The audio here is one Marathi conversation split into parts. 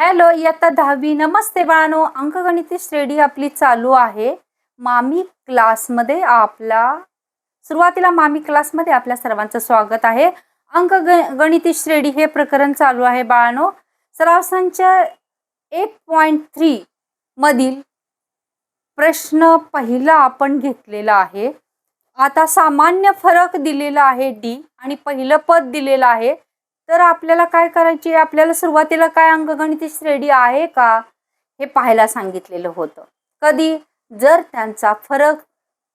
हॅलो इयत्ता दहावी. नमस्ते बाळानो. अंकगणिती श्रेणी आपली चालू आहे. मामी क्लासमध्ये आपला सुरुवातीला मामी क्लासमध्ये आपल्या सर्वांचं स्वागत आहे. अंक ग गणिती श्रेणी हे प्रकरण चालू आहे बाळानो. सराव संच एक पॉईंट थ्री मधील प्रश्न पहिला आपण घेतलेला आहे. आता सामान्य फरक दिलेला आहे डी आणि पहिलं पद दिलेलं आहे. तर आपल्याला काय करायची आपल्याला सुरुवातीला काय अंकगणिती श्रेणी आहे का? हे पाहायला सांगितलेलं होतं. कधी? जर त्यांचा फरक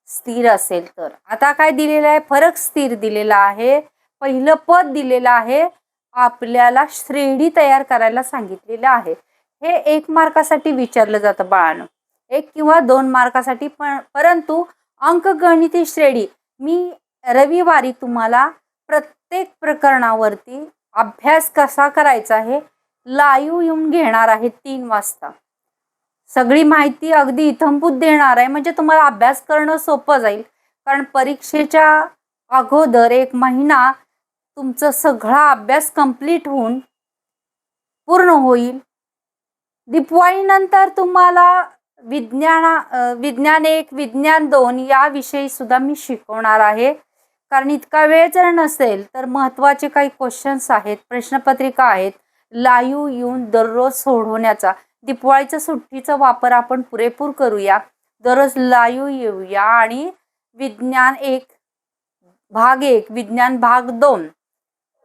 स्थिर असेल तर. आता काय दिलेलं आहे? फरक स्थिर दिलेला आहे. पहिलं पद दिलेलं आहे. आपल्याला श्रेणी तयार करायला सांगितलेलं आहे. हे एक मार्कासाठी विचारलं जातं बाळानं. एक किंवा दोन मार्कासाठी पण परंतु अंकगणिती श्रेणी मी रविवारी तुम्हाला प्रत्येक प्रकरणावरती अभ्यास कसा करायचा आहे? लाईव्ह येऊन घेणार आहे तीन वाजता. सगळी माहिती अगदी इथंभूत देणार आहे. म्हणजे तुम्हाला अभ्यास करणं सोपं जाईल. कारण परीक्षेच्या अगोदर एक महिना तुमचं सगळा अभ्यास कंप्लीट होऊन पूर्ण होईल. दिपवाळीनंतर तुम्हाला विज्ञाना विज्ञान एक विज्ञान दोन याविषयी सुद्धा मी शिकवणार आहे. कारण इतका वेळ जर नसेल तर महत्त्वाचे काही क्वेश्चन्स आहेत प्रश्नपत्रिका आहेत. लाईव्ह येऊन दररोज सोडवण्याचा दिपवाळीच्या सुट्टीचा वापर आपण पुरेपूर करूया. दररोज लाईव्ह येऊया आणि विज्ञान एक भाग एक विज्ञान भाग दोन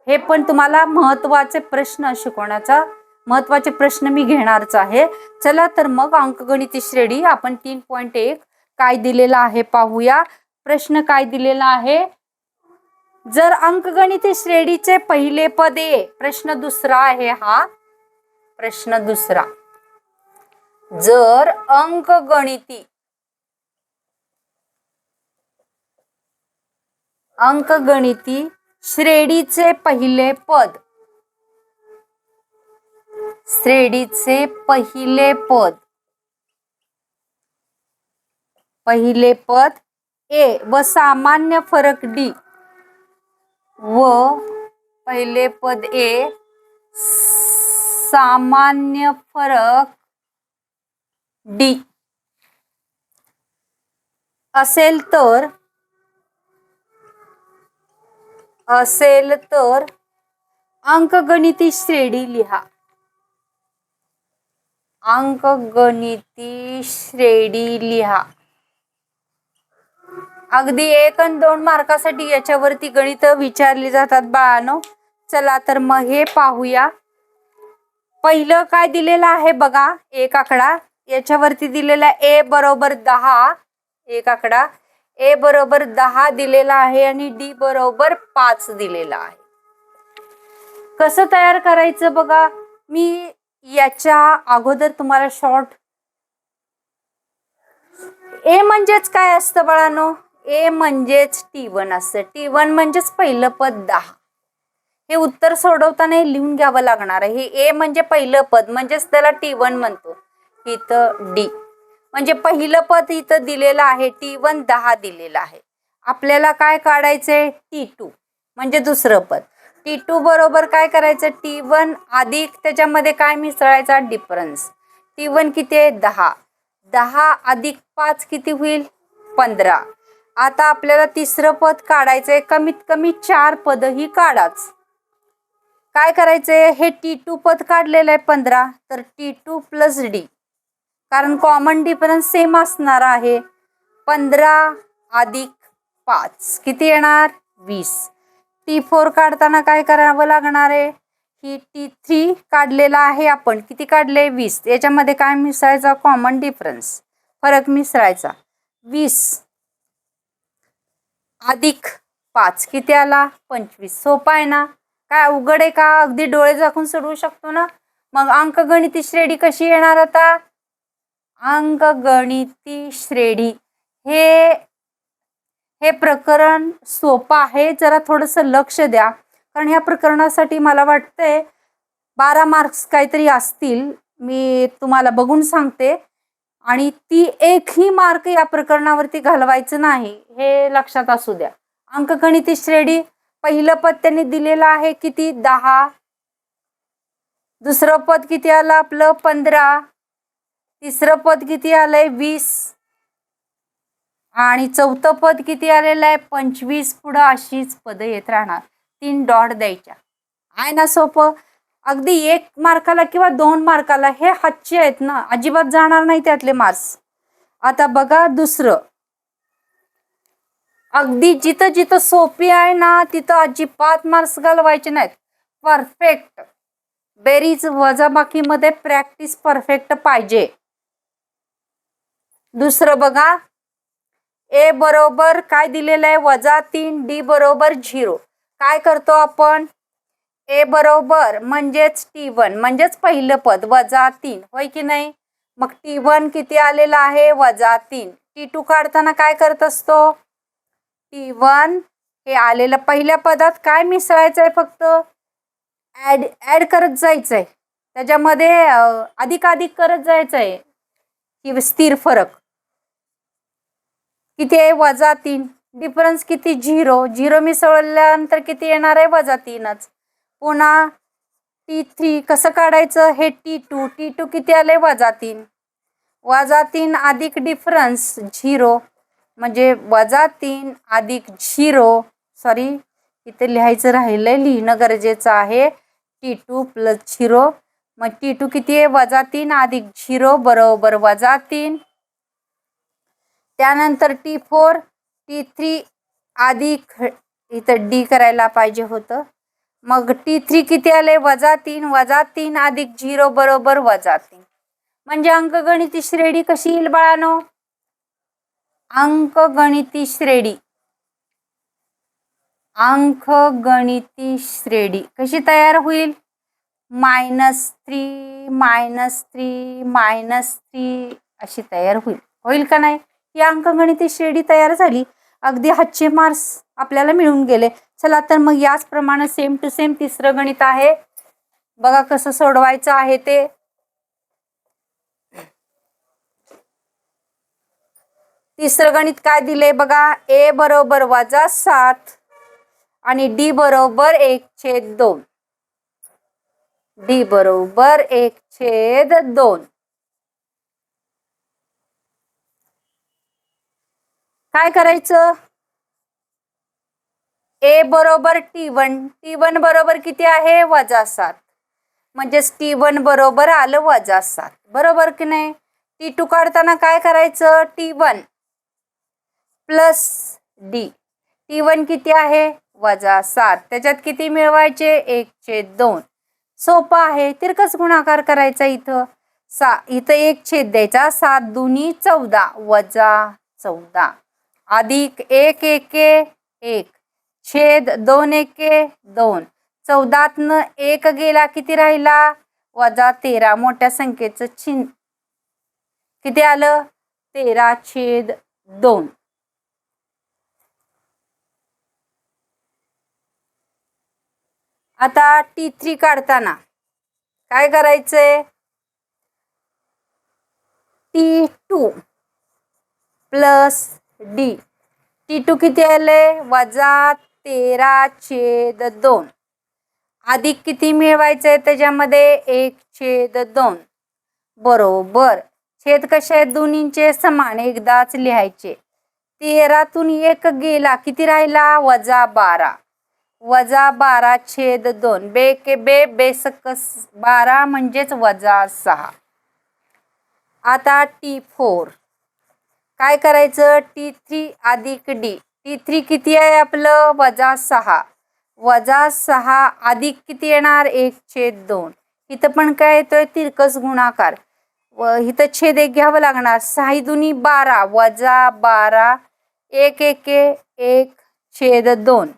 हे पण तुम्हाला महत्त्वाचे प्रश्न शिकवण्याचा महत्त्वाचे प्रश्न मी घेणारच आहे. चला तर मग अंकगणिती श्रेणी आपण तीन पॉईंट एक काय दिलेला आहे पाहूया. प्रश्न काय दिलेला आहे? जर अंकगणिती श्रेणीचे पहिले पद ए प्रश्न दुसरा आहे हा. प्रश्न दुसरा. जर अंकगणिती अंकगणिती श्रेणीचे पहिले पद श्रेणीचे पहिले पद पहिले पद ए व सामान्य फरक डी. व पहिले पद ए, सामान्य फरक डी. असेल तर असेल तर अंकगणिती श्रेणी लिहा. अंकगणिती श्रेणी लिहा. अगदी एक आणि दोन मार्कासाठी याच्यावरती गणित विचारली जातात बाळानो. चला तर मग हे पाहूया. पहिलं काय दिलेलं आहे बघा एक आकडा. याच्यावरती दिलेला ए बरोबर दहा. एक आकडा. ए बरोबर दहा दिलेला आहे आणि डी बरोबर पाच दिलेला आहे. कसं तयार करायचं बघा? मी याच्या अगोदर तुम्हाला शॉर्ट ए म्हणजेच काय असतं बाळानो? ए म्हणजेच टी वन असतं टी वन म्हणजेच पहिलं पद दहा. हे उत्तर सोडवताना हे लिहून घ्यावं लागणार आहे. हे ए म्हणजे पहिलं पद म्हणजेच त्याला टी वन म्हणतो. इथं डी. म्हणजे पहिलं पद इथं दिलेलं आहे टी वन दहा दिलेलं आहे. आपल्याला काय काढायचंय? T two. म्हणजे दुसरं पद. टी टू बरोबर काय करायचं? टी वन अधिक त्याच्यामध्ये काय मिसळायचा? डिफरन्स टी वन किती आहे? दहा. दहा अधिक पाच किती होईल? पंधरा. आता आपल्याला तिसरं पद काढायचंय. कमीत कमी चार पदही काढाच. काय करायचंय? हे टी टू पद काढलेलं आहे पंधरा. तर टी टू प्लस डी कारण कॉमन डिफरन्स सेम असणार आहे. पंधरा अधिक पाच. किती येणार? वीस. टी फोर काढताना काय करावं लागणार आहे? ही टी थ्री काढलेला आहे आपण. किती काढले? वीस. याच्यामध्ये काय मिसळायचा? कॉमन डिफरन्स फरक मिसळायचा. वीस. अधिक पाच किती आला? पंचवीस. सोपा आहे ना? काय अवघड आहे का? अगदी डोळे झाकून सोडवू शकतो ना? मग अंकगणिती श्रेणी कशी येणार आता? अंकगणिती श्रेणी. हे हे प्रकरण सोपं आहे. जरा थोडंसं लक्ष द्या. कारण ह्या प्रकरणासाठी मला वाटतंय बारा मार्क्स काहीतरी असतील. मी तुम्हाला बघून सांगते. आणि ती एकही मार्क या प्रकरणावरती घालवायचं नाही हे लक्षात असू द्या. अंकगणिती श्रेणी पहिलं पद त्यांनी दिलेलं आहे किती? दहा. दुसरं पद किती आलं आपलं? पंधरा. तिसरं पद किती आलंय? वीस. आणि चौथं पद किती आलेलं आहे? पंचवीस. पुढं अशीच पदं येत राहणार. तीन डॉट द्यायच्या. आहे ना सोपं? अगदी एक मार्काला किंवा दोन मार्काला हे हातचे आहेत ना अजिबात जाणार नाही त्यातले मार्क्स आता बघा दुसरं. अगदी जिथं जिथं सोपी आहे ना तिथं अजिबात मार्क्स घालवायचे नाहीत. परफेक्ट बेरीज वजाबाकीमध्ये प्रॅक्टिस परफेक्ट पाहिजे. दुसरं बघा. ए बरोबर काय दिलेलं आहे? वजा तीन डी बरोबर झिरो. काय करतो आपण? ए बरोबर म्हणजेच टी वन म्हणजेच पहिलं पद वजा तीन होय की नाही? मग टी वन किती आलेलं आहे? वजा तीन. टी टू काढताना काय करत असतो? टी वन हे आलेलं पहिल्या पदात काय मिसळायचं आहे फक्त? ॲड ॲड करत जायचं आहे त्याच्यामध्ये अधिकाधिक करत जायचं आहे की स्थिर फरक. किती आहे? वजा तीन. डिफरन्स किती? झिरो झिरो मिसळल्यानंतर किती येणार आहे? वजा तीनच. पुन्हा टी थ्री कसं काढायचं? हे टी टू टी टू किती आले वजा तीन वजा तीन अधिक डिफरन्स झिरो म्हणजे वजा तीन अधिक झिरो सॉरी इथे लिहायचं राहिलंय लिहिणं गरजेचं आहे. टी टू प्लस झिरो मग टी टू किती आहे? वजा तीन अधिक झिरो बरोबर वजा तीन त्यानंतर टी फोर टी थ्री अधिक इथं डी करायला पाहिजे होतं. मग टी थ्री किती आले? वजा तीन वजा तीन अधिक झिरो बरोबर वजा तीन. म्हणजे अंकगणिती श्रेणी कशी येईल बाळानो? अंकगणिती श्रेणी. अंक गणिती श्रेणी. कशी तयार होईल? Minus three minus three minus three अशी तयार होईल. होईल का नाही? ही अंकगणिती श्रेणी तयार झाली. अगदी हातचे मार्क्स आपल्याला मिळून गेले. चला तर मग याचप्रमाणे सेम टू सेम तिसरं गणित आहे. बघा कसं सोडवायचं आहे ते. तिसरं गणित काय दिले बघा? ए बरोबर वजा सात आणि डी बरोबर एक छेद दोन. डी बरोबर एक छेद दोन. काय करायचं? ए बरोबर टी वन टी वन बरोबर किती आहे? वजा सात. म्हणजेच टी वन बरोबर आलं वजा सात. बरोबर की नाही? टी टू काढताना काय करायचं? T one plus D T one किती आहे? वजा सात. त्याच्यात किती मिळवायचे? एक छेद दोन. सोपं आहे. तिरकस गुणाकार करायचा इथं. सा इथं एक छेद द्यायचा. सात दुनी चौदा. वजा चौदा. अधिक एक एके एक. छेद दोन एके दोन. चौदातनं एक गेला किती राहिला? वजा तेरा. मोठ्या संख्येचं चिन्ह. किती आलं? तेरा छेद दोन. आता टी थ्री काढताना काय करायचंय? T two plus D. T two किती आले वजा तेरा छेद दोन. अधिक किती मिळवायचंय त्याच्यामध्ये? एक छेद दोन. बरोबर. छेद कसे आहेत? दोन्हींचे समान. एकदाच लिहायचे. तेरातून एक गेला किती राहिला? वजा बारा. वजा बारा छेद दोन. बे के बे बेसकस बारा म्हणजेच वजा सहा. आता टी फोर. काय करायचं? टी थ्री अधिक डी. टी थ्री किती आहे आपलं? वजा सहा. वजा सहा अधिक किती येणार? एक छेद दोन. इथं पण काय येतोय? तिरकस गुणाकार. व इथं छेद एक घ्यावं लागणार. सहा दुनी बारा. वजा बारा एक एके एक छेद दोन.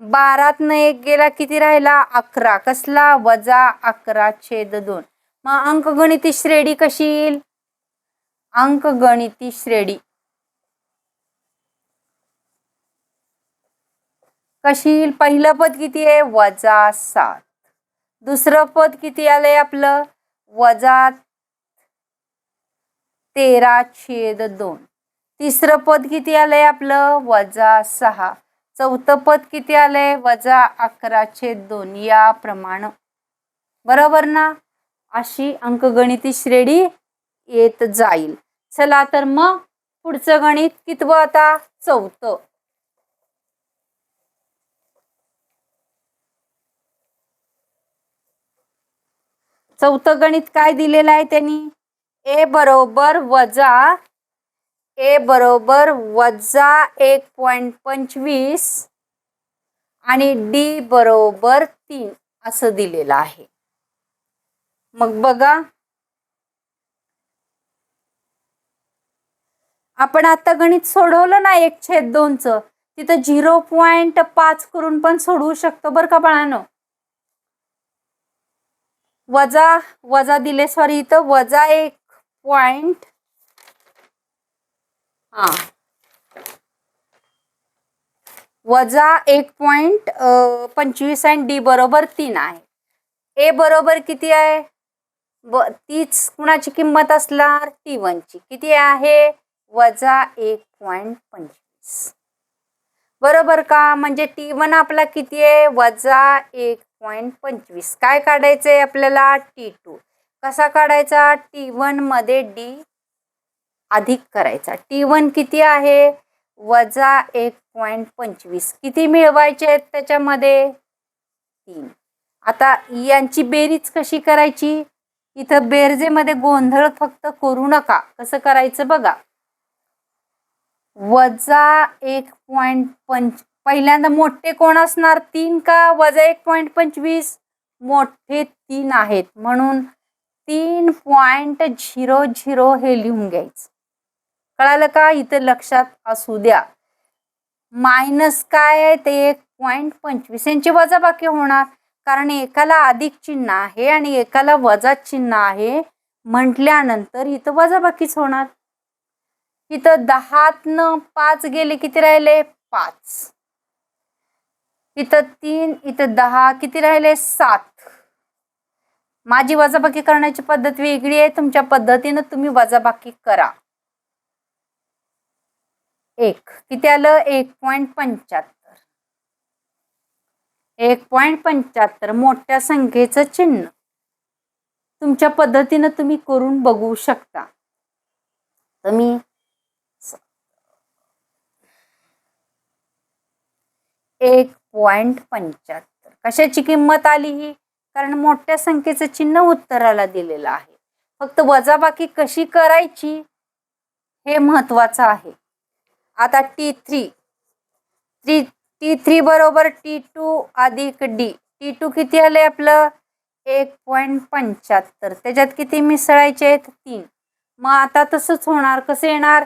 बारातनं एक गेला किती राहिला? अकरा. कसला? वजा अकरा छेद दोन. मग अंकगणिती श्रेणी कशी येईल? अंकगणिती श्रेणी कशी पहिलं पद किती आहे? वजा सात. दुसरं पद किती आलंय आपलं? वजा तेरा छेद दोन. तिसरं पद किती आलंय आपलं? वजा सहा. चौथं पद किती आलंय? वजा अकरा छेद दोन. याप्रमाणे बरोबर ना? अशी अंकगणिती श्रेणी येत जाईल. चला तर मग पुढचं गणित कितवं आता? चौथं. चौथं गणित काय दिलेलं आहे त्यांनी? ए बरोबर वजा ए बरोबर वजा एक पॉईंट पंचवीस आणि डी बरोबर तीन असं दिलेलं आहे. मग बघा. आपण आता गणित सोडवलं ना एक छेद दोनचं तिथं झिरो पॉईंट पाच करून पण सोडवू शकतो बरं का बाळानं? वजा वजा दिले सॉरी इथं वजा एक पॉइंट हा. वजा एक पॉइंट पंचवीस आणि डी बरोबर तीन आहे. ए बरोबर किती आहे? ब तीच कुणाची किंमत असणार? टी वनची किती आहे? वजा एक पॉइंट पंचवीस. बरोबर का? म्हणजे टी वन आपला किती आहे? वजा एक पॉईंट पंचवीस. काय काढायचं आहे आपल्याला? टी टू कसा काढायचा? टी वनमध्ये डी अधिक करायचा. टी वन किती आहे? वजा एक पॉईंट पंचवीस. किती मिळवायचे आहेत त्याच्यामध्ये? तीन. आता यांची बेरीज कशी करायची? इथं बेरजेमध्ये गोंधळ फक्त करू नका. कसं करायचं बघा? वजा एक पॉईंट पंच पहिल्यांदा मोठे कोण असणार? तीन का? वजा एक पॉईंट पंचवीस? मोठे तीन आहेत. म्हणून तीन पॉइंट झिरो झिरो हे लिहून घ्यायचं. कळालं का? इथं लक्षात असू द्या. मायनस काय आहे? ते एक पॉइंट पंचवीस यांची वजाबाकी होणार. कारण एकाला अधिक चिन्ह आहे आणि एकाला वजा चिन्ह आहे म्हटल्यानंतर इथं वजाबाकीच होणार. इथं दहातनं पाच गेले किती राहिले? पाच. इथं तीन इथं दहा किती राहिले? सात. माझी वजाबाकी करण्याची पद्धत वेगळी आहे तुमच्या पद्धतीनं तुम्ही वजाबाकी करा. एक. किती आलं? एक पॉईंट पंच्याहत्तर. एक पॉईंट पंच्याहत्तर मोठ्या संख्येचं चिन्ह. तुमच्या पद्धतीनं तुम्ही करून बघू शकता. तर मी एक पॉईंट पंच्याहत्तर. कशाची किंमत आली ही? कारण मोठ्या संख्येचं चिन्ह उत्तराला दिलेलं आहे. फक्त वजाबाकी कशी करायची हे महत्वाचं आहे. आता T three three T three बरोबर टी टू अधिक डी टी टू किती आले आपलं? एक पॉईंट पंच्याहत्तर. त्याच्यात किती मिसळायचे आहेत? तीन. मग आता तसंच होणार. कसं येणार?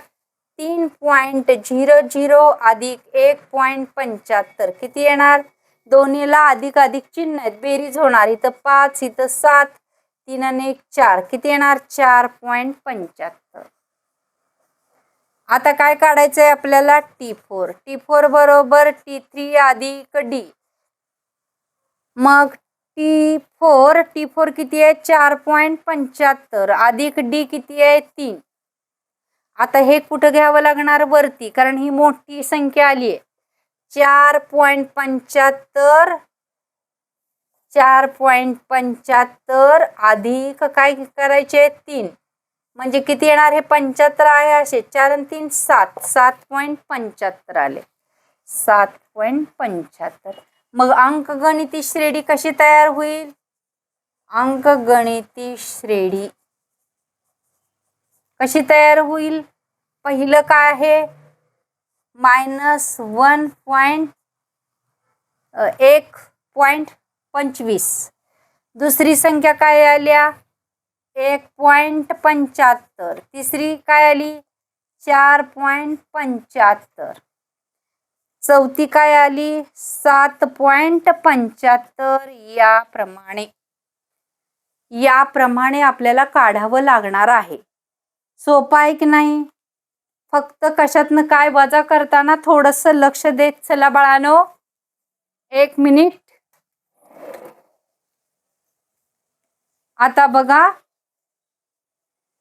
तीन पॉईंट झिरो झिरो अधिक एक पॉईंट पंच्याहत्तर. किती येणार? दोन्हीला अधिक अधिक चिन्ह आहेत. बेरीज होणार. इथं पाच इथं सात तीन आणि एक चार. किती येणार? चार पॉईंट पंच्याहत्तर. आता काय काढायचं आहे आपल्याला? T four. टी फोर बरोबर टी थ्री अधिक डी. मग टी फोर टी फोर किती आहे? चार पॉईंट पंच्याहत्तर. अधिक डी किती आहे? तीन. आता हे कुठं घ्यावं लागणार? वरती कारण ही मोठी संख्या आली आहे. चार पॉईंट पंच्याहत्तर चार पॉईंट पंच्याहत्तर अधिक काय करायचे तीन. म्हणजे किती येणार? हे पंच्याहत्तर आहे असे. चार आणि तीन सात. सात पॉईंट पंच्याहत्तर आले. सात पॉईंट पंच्याहत्तर. मग अंकगणिती श्रेणी कशी तयार होईल? अंकगणिती श्रेणी कशी तयार होईल? पहिलं काय आहे? मायनस वन पॉईंट एक पॉईंट पंचवीस. दुसरी संख्या काय आल्या एक पॉईंट पंच्याहत्तर. तिसरी काय आली? चार पॉईंट पंच्याहत्तर. चौथी काय आली? सात पॉईंट पंच्याहत्तर याप्रमाणे. याप्रमाणे आपल्याला काढावं लागणार आहे. सोपं आहे की नाही? फक्त कशातनं काय वजा करताना थोडस लक्ष देत चला बाळानो एक मिनिट. आता बघा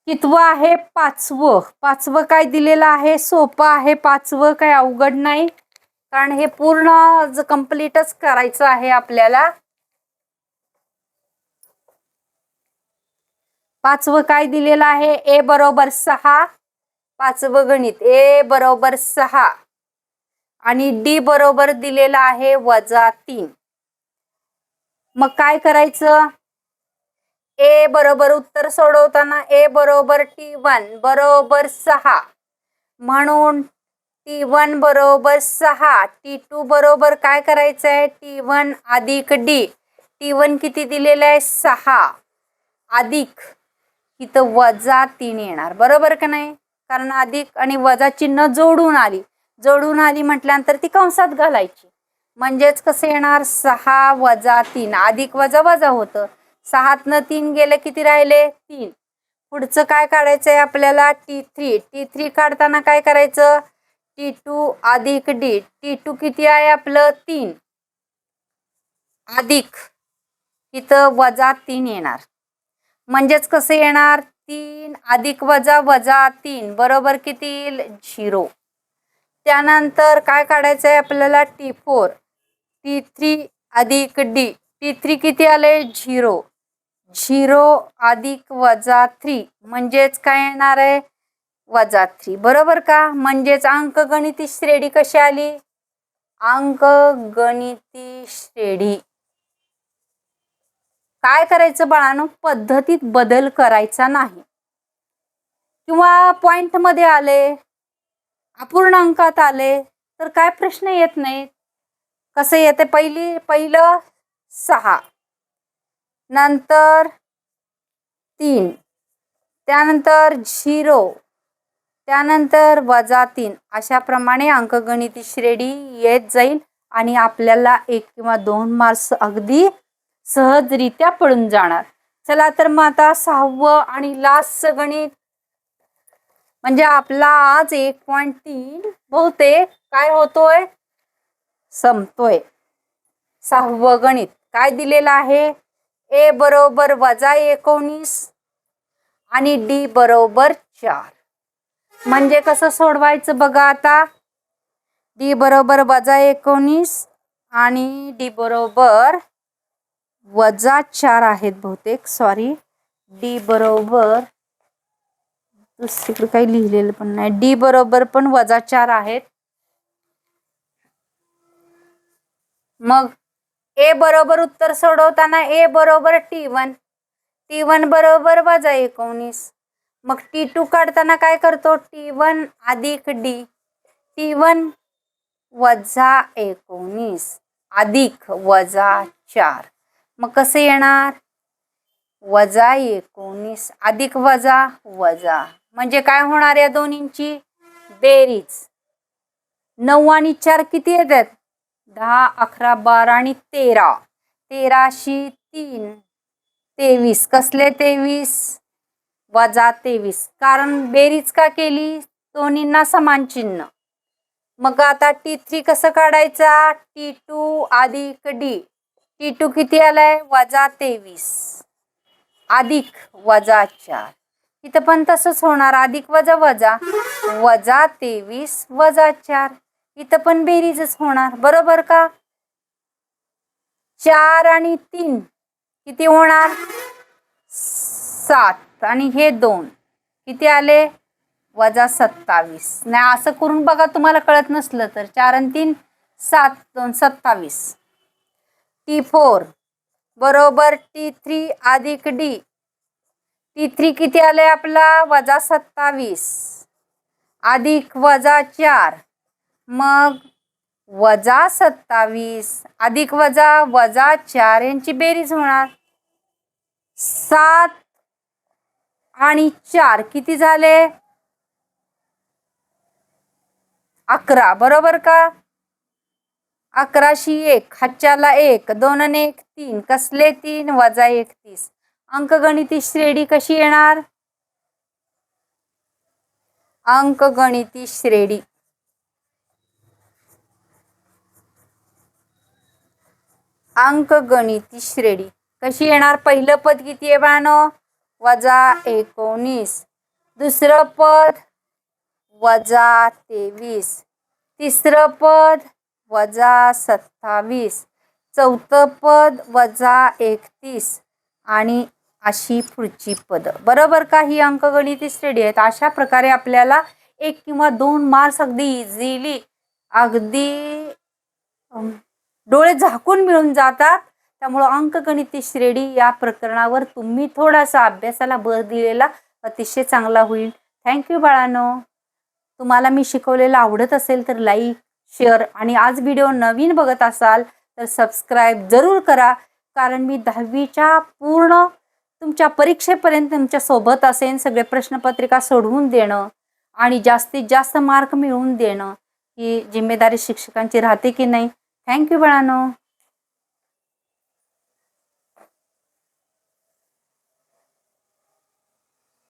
कितवं आहे पाचवं? पाचवं काय दिलेलं आहे? सोपं आहे. पाचवं काय अवघड नाही. कारण हे पूर्ण कम्प्लीटच करायचं आहे आपल्याला. पाचवं काय दिलेलं आहे? ए बरोबर सहा. पाचवं गणित. ए बरोबर सहा. आणि डी बरोबर दिलेलं आहे वजा तीन. मग काय करायचं? ए बरोबर उत्तर सोडवताना ए बरोबर टी वन बरोबर सहा. म्हणून टी वन बरोबर सहा टी टू बरोबर काय करायचं आहे टी वन अधिक डी. टी वन किती दिलेलं आहे? सहा. अधिक इथं वजा तीन येणार. बरोबर का नाही? कारण अधिक आणि वजा चिन्ह जोडून आली. जोडून आली म्हटल्यानंतर ती कंसात घालायची. म्हणजेच कसं येणार? सहा वजा तीन. अधिक वजा वजा होतं. सहातनं तीन गेले किती राहिले? तीन. पुढचं काय काढायचं आहे आपल्याला? T three. टी थ्री काढताना काय करायचं? टी टू अधिक डी. टी टू किती आहे आपलं? तीन. अधिक. इथं वजा तीन येणार. म्हणजेच कसं येणार? तीन अधिक वजा वजा तीन बरोबर किती येईल? झिरो. त्यानंतर काय काढायचं आहे आपल्याला? T four. टी थ्री अधिक डी. टी थ्री किती आले? झिरो. झिरो अधिक वजा थ्री. म्हणजेच काय येणार आहे? वजा थ्री. बरोबर का? म्हणजेच अंकगणिती श्रेणी कशी आली? अंकगणिती श्रेणी काय करायचं बाळानं? पद्धतीत बदल करायचा नाही. किंवा पॉइंटमध्ये आले अपूर्णांकात आले तर काय प्रश्न येत नाहीत. कसं येते पहिली पहिलं सहा. नंतर तीन. त्यानंतर झिरो. त्यानंतर वजा तीन. अशाप्रमाणे अंकगणिती श्रेणी येत जाईल आणि आपल्याला एक किंवा दोन मार्क्स अगदी सहजरित्या पळून जाणार. चला तर मग आता सहावं आणि लास्ट गणित. म्हणजे आपला आज एक पॉईंट तीन बहुतेक काय होतोय? संपतोय. सहावं गणित. काय दिलेलं आहे? ए बरोबर वजा एकोणीस आणि डी बरोबर चार. म्हणजे कसं सोडवायचं बघा आता? डी बरोबर वजा एकोणीस आणि डी बरोबर वजा चार आहेत बहुतेक. सॉरी डी बरोबर. दुसरीकडे काही लिहिलेलं पण नाही. डी बरोबर पण वजा चार आहेत. मग ए बरोबर उत्तर सोडवताना ए बरोबर टी वन टी वन बरोबर वजा एकोणीस. मग टी टू काढताना काय करतो? टी वन अधिक डी टी वन वजा एकोणीस. अधिक वजा चार. मग कसं येणार? वजा एकोणीस अधिक वजा वजा. म्हणजे काय होणार या दोन्हींची? बेरीज. नऊ आणि चार किती येतात? दहा अकरा बारा आणि तेरा. तेराशी तीन. तेवीस. कसले तेवीस? वजा तेवीस. कारण बेरीज का केली? दोन्हींना समान चिन्ह. मग आता टी थ्री कसं काढायचा? टी टू अधिक डी. टी टू किती आलाय? वजा तेवीस. अधिक वजा चार. इथं पण तसंच होणार. अधिक वजा वजा. वजा तेवीस वजा चार. इथं पण बेरीजच होणार. बरोबर का? चार आणि तीन किती होणार? सात. आणि हे दोन. किती आले? वजा सत्तावीस. नाही असं करून बघा तुम्हाला कळत नसलं तर. चार आणि तीन सात दोन सत्तावीस. T four. बरोबर टी थ्री अधिक डी. टी थ्री किती आले आपला? वजा सत्तावीस. अधिक वजा चार. मग वजा सत्तावीस अधिक वजा वजा चार यांची बेरीज होणार. सात आणि चार किती झाले? अकरा. बरोबर का? अकराशी एक हच्च्याला एक दोन आणि एक तीन कसले तीन वजा एकतीस. अंकगणिती श्रेणी कशी येणार? अंकगणिती श्रेणी अंकगणिती श्रेणी कशी येणार? पहिलं पद किती आहे बानो वजा एकोणीस. दुसरं पद? वजा तेवीस. तिसरं पद? वजा सत्तावीस. चौथं पद वजा एकतीस. आणि अशी पुढची पदं. बरोबर का ही अंकगणिती स्टडी आहेत? अशा प्रकारे आपल्याला एक किंवा दोन मार्क्स अगदी इझिली अगदी डोळे झाकून मिळून जातात. त्यामुळं अंकगणिती श्रेणी या प्रकरणावर तुम्ही थोडासा अभ्यासाला भर दिलेला अतिशय चांगला होईल. थँक्यू बाळानो. तुम्हाला मी शिकवलेलं आवडत असेल तर लाईक शेअर. आणि आज व्हिडिओ नवीन बघत असाल तर सबस्क्राईब जरूर करा. कारण मी दहावीच्या पूर्ण तुमच्या परीक्षेपर्यंत तुमच्यासोबत असेन. सगळे प्रश्नपत्रिका सोडवून देणं आणि जास्तीत जास्त मार्क मिळवून देणं ही जिम्मेदारी शिक्षकांची राहते की नाही. थँक्यू बाळानो.